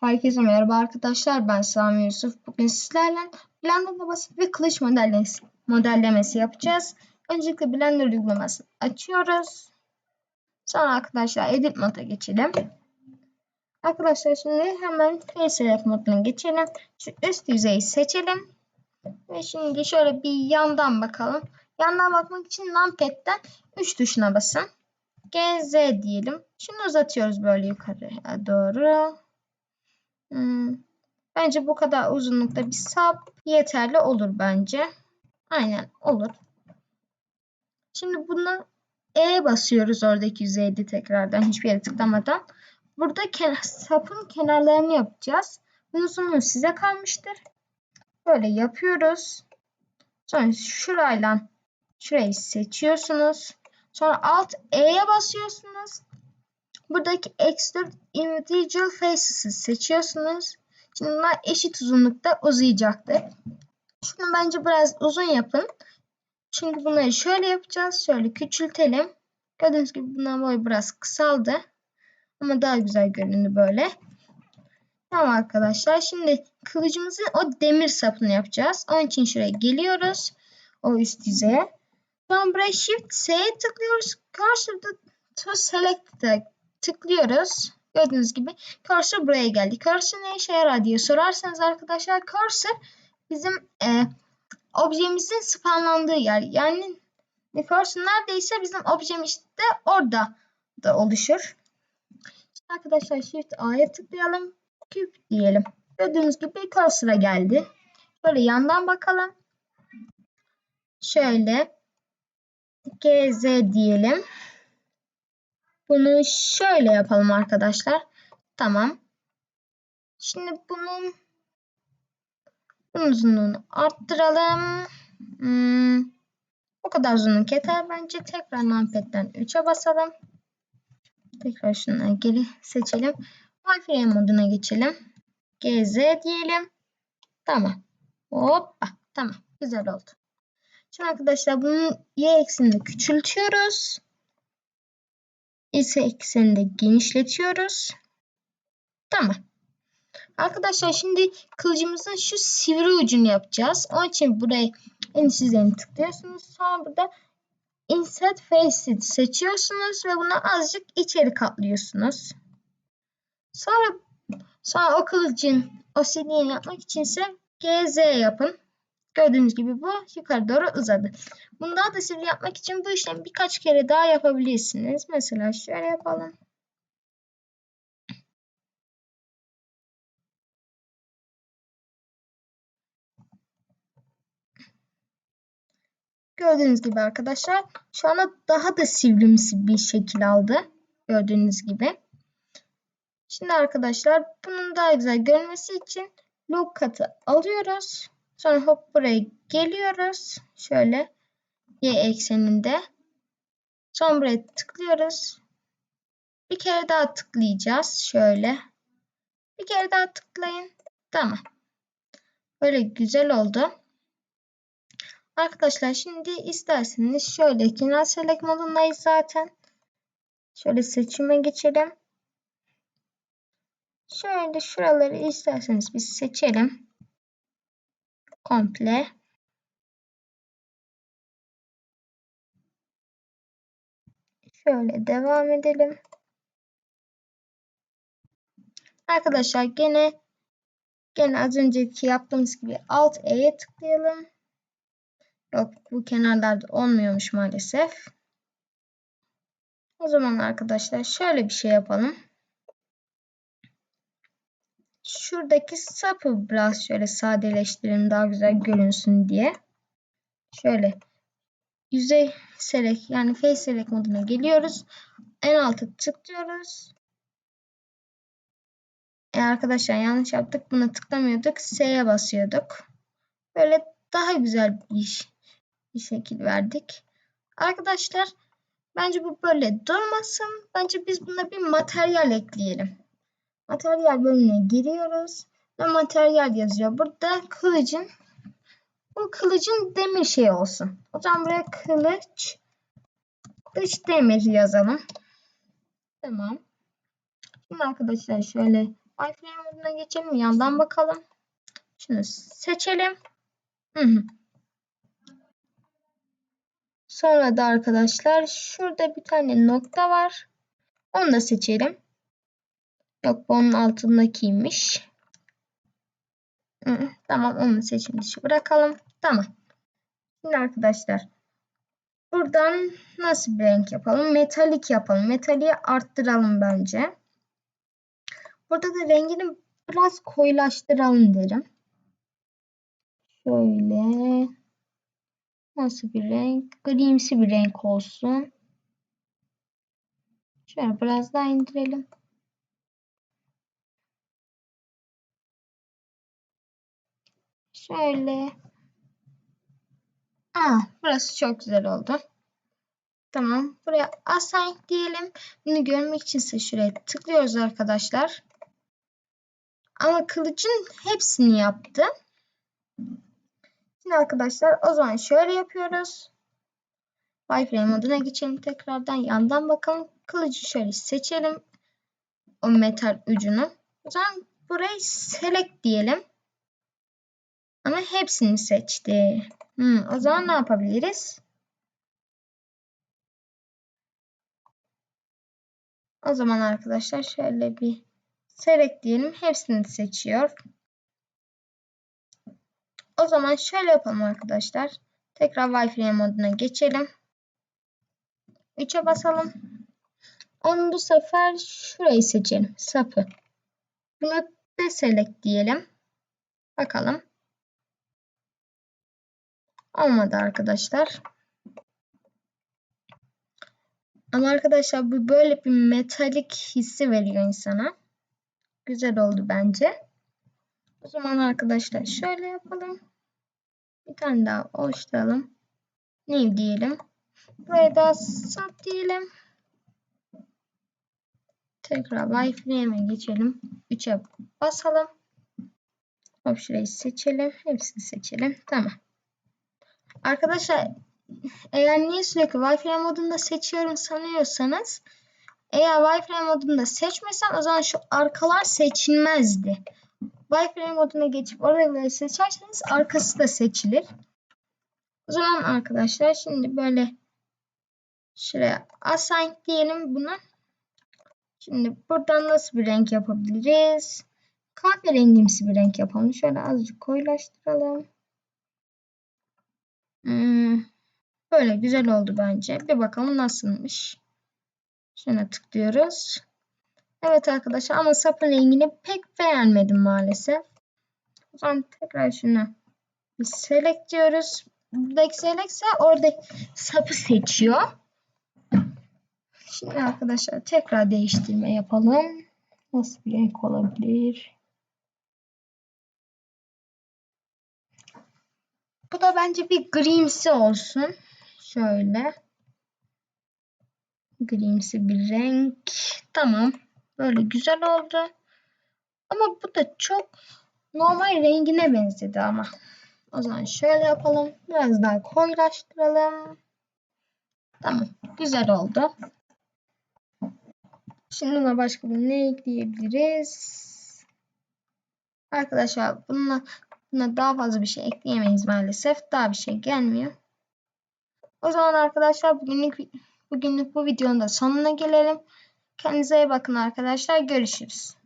Herkese merhaba arkadaşlar. Ben Sami Yusuf. Bugün sizlerle Blender'da basit bir kılıç modellemesi, modellemesi yapacağız. Öncelikle Blender uygulamasını açıyoruz. Sonra arkadaşlar Edit moda geçelim. Arkadaşlar şimdi hemen Face moduna geçelim. Şu üst yüzeyi seçelim. Ve şimdi şöyle bir yandan bakalım. Yandan bakmak için Numpad'den 3 tuşuna basın. GZ diyelim. Şimdi uzatıyoruz böyle yukarıya doğru. Hmm. Bence bu kadar uzunlukta bir sap yeterli olur bence. Aynen olur. Şimdi bunu E basıyoruz oradaki yüzeyde tekrardan hiçbir yere tıklamadan. Burada sapın kenarlarını yapacağız. Bunun sonu size kalmıştır. Böyle yapıyoruz. Sonra şurayla şurayı seçiyorsunuz. Sonra alt E'ye basıyorsunuz. Buradaki Extrude Individual Faces'ı seçiyorsunuz. Şimdi bunlar eşit uzunlukta uzayacaktır. Şunu bence biraz uzun yapın. Çünkü bunları şöyle yapacağız. Şöyle küçültelim. Gördüğünüz gibi bunlar boyu biraz kısaldı. Ama daha güzel göründü böyle. Tamam arkadaşlar. Şimdi kılıcımızın o demir sapını yapacağız. Onun için şuraya geliyoruz. O üst yüzeye. Sonra buraya Shift S'ye tıklıyoruz. Cursor'da to Select'e tıklıyoruz. Gördüğünüz gibi cursor buraya geldi. Cursor ne işe yarar diye sorarsanız arkadaşlar cursor bizim e, objemizin spawnlandığı yer. Yani cursor neredeyse bizim objemiz de orada da oluşur. Şimdi arkadaşlar Shift A'ya tıklayalım. Küp diyelim. Gördüğünüz gibi cursor'a geldi. Böyle yandan bakalım. Şöyle GZ diyelim. Bunu şöyle yapalım arkadaşlar. Tamam. Şimdi bunun bunun uzunluğunu arttıralım. Hmm, bu kadar uzunluk yeter bence. Tekrar numpad'den 3'e basalım. Tekrar şunları geri seçelim. Wi-Fi moduna geçelim. GZ diyelim. Tamam. Hoppa. Tamam. Güzel oldu. Şimdi arkadaşlar bunun y eksenini küçültüyoruz. X ekseninde genişletiyoruz. Tamam. Arkadaşlar şimdi kılıcımızın şu sivri ucunu yapacağız. Onun için buraya en üst tıklıyorsunuz. Sonra burada Insert Facet seçiyorsunuz ve bunu azıcık içeri katlıyorsunuz. Sonra sonra o kılıcın o yapmak için ise GZ yapın. Gördüğünüz gibi bu yukarı doğru uzadı. Bunu daha da sivri yapmak için bu işlemi birkaç kere daha yapabilirsiniz. Mesela şöyle yapalım. Gördüğünüz gibi arkadaşlar şu anda daha da sivrimsi bir şekil aldı. Gördüğünüz gibi. Şimdi arkadaşlar bunun daha güzel görünmesi için look katı alıyoruz. Sonra hop buraya geliyoruz. Şöyle y ekseninde. Sonra buraya tıklıyoruz. Bir kere daha tıklayacağız. Şöyle. Bir kere daha tıklayın. Tamam. Böyle güzel oldu. Arkadaşlar şimdi isterseniz şöyle kenar select modundayız zaten. Şöyle seçime geçelim. Şöyle şuraları isterseniz biz seçelim komple şöyle devam edelim. Arkadaşlar gene gene az önceki yaptığımız gibi alt E'ye tıklayalım. Yok bu kenarlarda olmuyormuş maalesef. O zaman arkadaşlar şöyle bir şey yapalım şuradaki sapı biraz şöyle sadeleştirelim daha güzel görünsün diye. Şöyle yüzey select yani face select moduna geliyoruz. En alta tıklıyoruz. E arkadaşlar yanlış yaptık. Buna tıklamıyorduk. S'ye basıyorduk. Böyle daha güzel bir, iş, bir şekil verdik. Arkadaşlar bence bu böyle durmasın. Bence biz buna bir materyal ekleyelim. Materyal bölümüne giriyoruz. Ve materyal yazıyor. Burada kılıcın bu kılıcın demir şey olsun. O zaman buraya kılıç kılıç demir yazalım. Tamam. Şimdi arkadaşlar şöyle Wireframe moduna geçelim. Yandan bakalım. Şunu seçelim. Hı hı. Sonra da arkadaşlar şurada bir tane nokta var. Onu da seçelim. Yok onun altındakiymiş. Hı, tamam onu seçim dışı bırakalım. Tamam. Şimdi arkadaşlar buradan nasıl bir renk yapalım? Metalik yapalım. Metaliği arttıralım bence. Burada da rengini biraz koyulaştıralım derim. Şöyle nasıl bir renk? Grimsi bir renk olsun. Şöyle biraz daha indirelim. Şöyle. Aa, burası çok güzel oldu. Tamam. Buraya assign diyelim. Bunu görmek için ise şuraya tıklıyoruz arkadaşlar. Ama kılıcın hepsini yaptı. Şimdi arkadaşlar o zaman şöyle yapıyoruz. Wireframe moduna geçelim tekrardan. Yandan bakalım. Kılıcı şöyle seçelim. O metal ucunu. O zaman burayı select diyelim. Ama hepsini seçti. Hmm, o zaman ne yapabiliriz? O zaman arkadaşlar şöyle bir select diyelim. Hepsini seçiyor. O zaman şöyle yapalım arkadaşlar. Tekrar Wi-Fi moduna geçelim. 3'e basalım. Onu bu sefer şurayı seçelim. Sapı. Bunu deselect diyelim. Bakalım. Olmadı arkadaşlar. Ama arkadaşlar bu böyle bir metalik hissi veriyor insana. Güzel oldu bence. O zaman arkadaşlar şöyle yapalım. Bir tane daha oluşturalım. New diyelim. Buraya da sub diyelim. Tekrar wireframe'e geçelim. 3'e basalım. Hop seçelim. Hepsini seçelim. Tamam. Arkadaşlar eğer niye sürekli wireframe modunda seçiyorum sanıyorsanız eğer wireframe modunda seçmesem o zaman şu arkalar seçilmezdi. Wireframe moduna geçip oraları seçerseniz arkası da seçilir. O zaman arkadaşlar şimdi böyle şuraya assign diyelim buna. Şimdi buradan nasıl bir renk yapabiliriz? Kahverengimsi bir renk yapalım. Şöyle azıcık koyulaştıralım. Hmm, böyle güzel oldu bence. Bir bakalım nasılmış. Şuna tıklıyoruz. Evet arkadaşlar ama sapın rengini pek beğenmedim maalesef. O zaman tekrar şunu bir select diyoruz. Buradaki select ise orada sapı seçiyor. Şimdi arkadaşlar tekrar değiştirme yapalım. Nasıl bir renk olabilir? Bu da bence bir grimsi olsun. Şöyle. Grimsi bir renk. Tamam. Böyle güzel oldu. Ama bu da çok normal rengine benzedi ama. O zaman şöyle yapalım. Biraz daha koyulaştıralım. Tamam. Güzel oldu. Şimdi buna başka bir ne ekleyebiliriz? Arkadaşlar bununla, buna daha fazla bir şey ekleyemeyiz maalesef. Daha bir şey gelmiyor. O zaman arkadaşlar bugünlük bugünlük bu videonun da sonuna gelelim. Kendinize iyi bakın arkadaşlar. Görüşürüz.